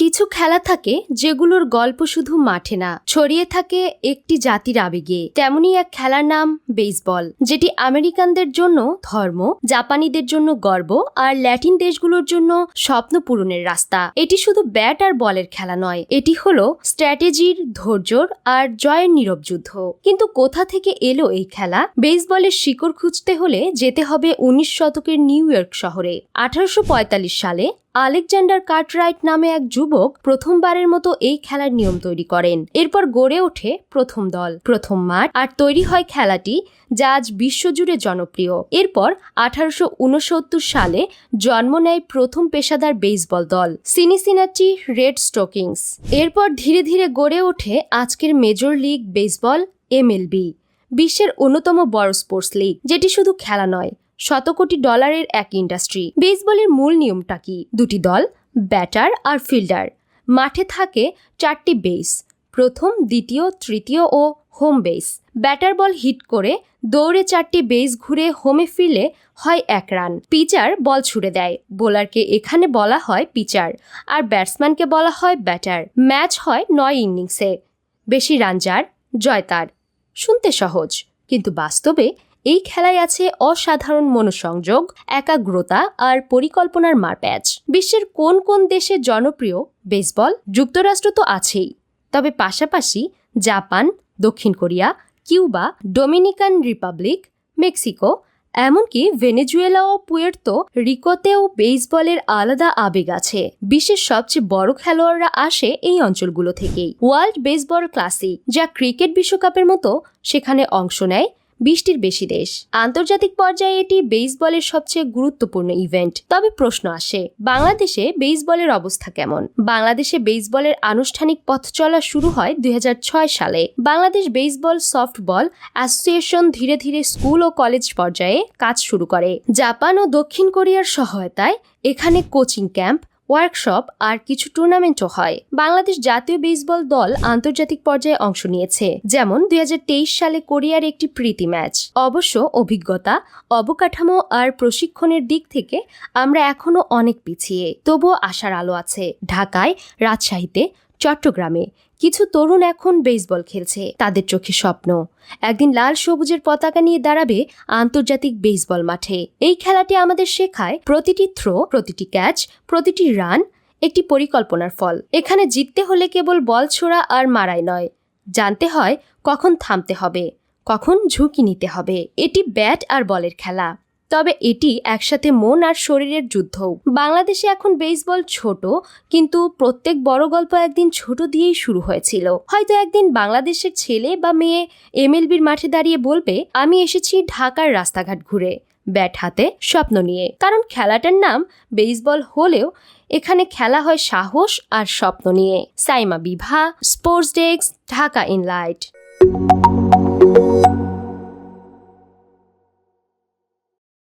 কিছু খেলা থাকে যেগুলোর গল্প শুধু মাঠে না, ছড়িয়ে থাকে একটি জাতির আবেগে। তেমনই এক খেলার নাম বেসবল, যেটি আমেরিকানদের জন্য ধর্ম, জাপানিদের জন্য গর্ব আর ল্যাটিন দেশগুলোর জন্য স্বপ্ন পূরণের রাস্তা। এটি শুধু ব্যাট আর বলের খেলা নয়, এটি হলো স্ট্র্যাটেজির ধৈর্যর আর জয়ের নীরব যুদ্ধ। কিন্তু কোথা থেকে এলো এই খেলা? বেসবলের শিকড় খুঁজতে হলে যেতে হবে উনিশ শতকের নিউ ইয়র্ক শহরে। আঠারোশো পঁয়তাল্লিশ সালে আলেকজান্ডার কার্টরাইট নামে এক যুবক প্রথমবারের মতো এই খেলার নিয়ম তৈরি করেন। এরপর গড়ে ওঠে প্রথম দল। প্রথম মাঠ আর তৈরি হয় খেলাটি, যা আজ বিশ্বজুড়ে জনপ্রিয়। এরপর আঠারোশো উনসত্তর সালে জন্ম নেয় প্রথম পেশাদার বেসবল দল সিনিসিনাটি রেড স্টোকিংস। এরপর ধীরে ধীরে গড়ে ওঠে আজকের মেজর লিগ বেসবল, এমএলবি, বিশ্বের অন্যতম বড় স্পোর্টস লিগ, যেটি শুধু খেলা নয় শত কোটি ডলারের এক ইন্ডাস্ট্রি। বেসবলের মূল নিয়মটা কি? দুটি দল, ব্যাটার আর ফিল্ডার। মাঠে থাকে চারটি বেস, প্রথম, দ্বিতীয়, তৃতীয় ও home base. Batter ball hit করে দৌড়ে চারটি বেস ঘুরে হোমে ফিরলে হয় এক রান। পিচার বল ছুড়ে দেয়। বোলারকে এখানে বলা হয় পিচার, আর ব্যাটসম্যানকে বলা হয় ব্যাটার। ম্যাচ হয় নয় ইনিংসে। বেশি রান যার, জয় তার। শুনতে সহজ, কিন্তু বাস্তবে এই খেলায় আছে অসাধারণ মনোসংযোগ, একাগ্রতা আর পরিকল্পনার মারপ্যাচ। বিশ্বের কোন কোন দেশে জনপ্রিয়? বেসবল, যুক্তরাষ্ট্র তো আছেই। তবে পাশাপাশি জাপান, দক্ষিণ Korea, Cuba, Dominican Republic, Mexico, এমনকি ভেনেজুয়েলা ও পুয়ের্তো রিকোতেও বেসবলের আলাদা আবেগ আছে। বিশ্বের সবচেয়ে বড় খেলোয়াড়রা আসে এই অঞ্চলগুলো থেকেই। ওয়ার্ল্ড বেসবল ক্লাসিক, যা ক্রিকেট বিশ্বকাপের মতো সেখানে অংশ নেয় বিশটির বেশি দেশ। আন্তর্জাতিক পর্যায়ে এটি বেসবলের সবচেয়ে গুরুত্বপূর্ণ ইভেন্ট। তবে প্রশ্ন আসে, বাংলাদেশে বেসবলের অবস্থা কেমন? বাংলাদেশে বেসবলের আনুষ্ঠানিক পথ চলা শুরু হয় দুই হাজার ছয় সালে। বাংলাদেশ বেসবল সফটবল অ্যাসোসিয়েশন ধীরে ধীরে স্কুল ও কলেজ পর্যায়ে কাজ শুরু করে। জাপান ও দক্ষিণ কোরিয়ার সহায়তায় এখানে কোচিং ক্যাম্প ওয়ার্কশপ আর কিছু টুর্নামেন্টও হয়। বাংলাদেশ জাতীয় বেসবল দল আন্তর্জাতিক পর্যায়ে অংশ নিয়েছে, যেমন দুই হাজার তেইশ সালে কোরিয়ার একটি প্রীতি ম্যাচ। অবশ্য অভিজ্ঞতা, অবকাঠামো আর প্রশিক্ষণের দিক থেকে আমরা এখনও অনেক পিছিয়ে, তবুও আশার আলো আছে। ঢাকায়, রাজশাহীতে, চট্টগ্রামে কিছু তরুণ এখন বেসবল খেলছে, তাদের চোখে স্বপ্ন। একদিন লাল সবুজের পতাকা নিয়ে দাঁড়াবে আন্তর্জাতিক বেসবল মাঠে। এই খেলাটি আমাদের শেখায় প্রতিটি থ্রো প্রতিটি ক্যাচ প্রতিটি রান একটি পরিকল্পনার ফল। এখানে জিততে হলে কেবল বল ছোড়া আর মারাই নয়। জানতে হয় কখন থামতে হবে, কখন ঝুঁকি নিতে হবে। এটি ব্যাট আর বলের খেলা। তবে এটি একসাথে মন আর শরীরের যুদ্ধও। বাংলাদেশে এখন বেসবল ছোট, কিন্তু প্রত্যেক বড় গল্প একদিন ছোট দিয়েই শুরু হয়েছিল। হয়তো একদিন বাংলাদেশের ছেলে বা মেয়ে এমএলবির মাঠে দাঁড়িয়ে বলবে, আমি এসেছি ঢাকার রাস্তাঘাট ঘুরে, ব্যাট হাতে স্বপ্ন নিয়ে। কারণ খেলাটার নাম বেসবল হলেও এখানে খেলা হয় সাহস আর স্বপ্ন নিয়ে। সাইমা বিভা স্পোর্টস ডেস্ক ঢাকা ইনলাইট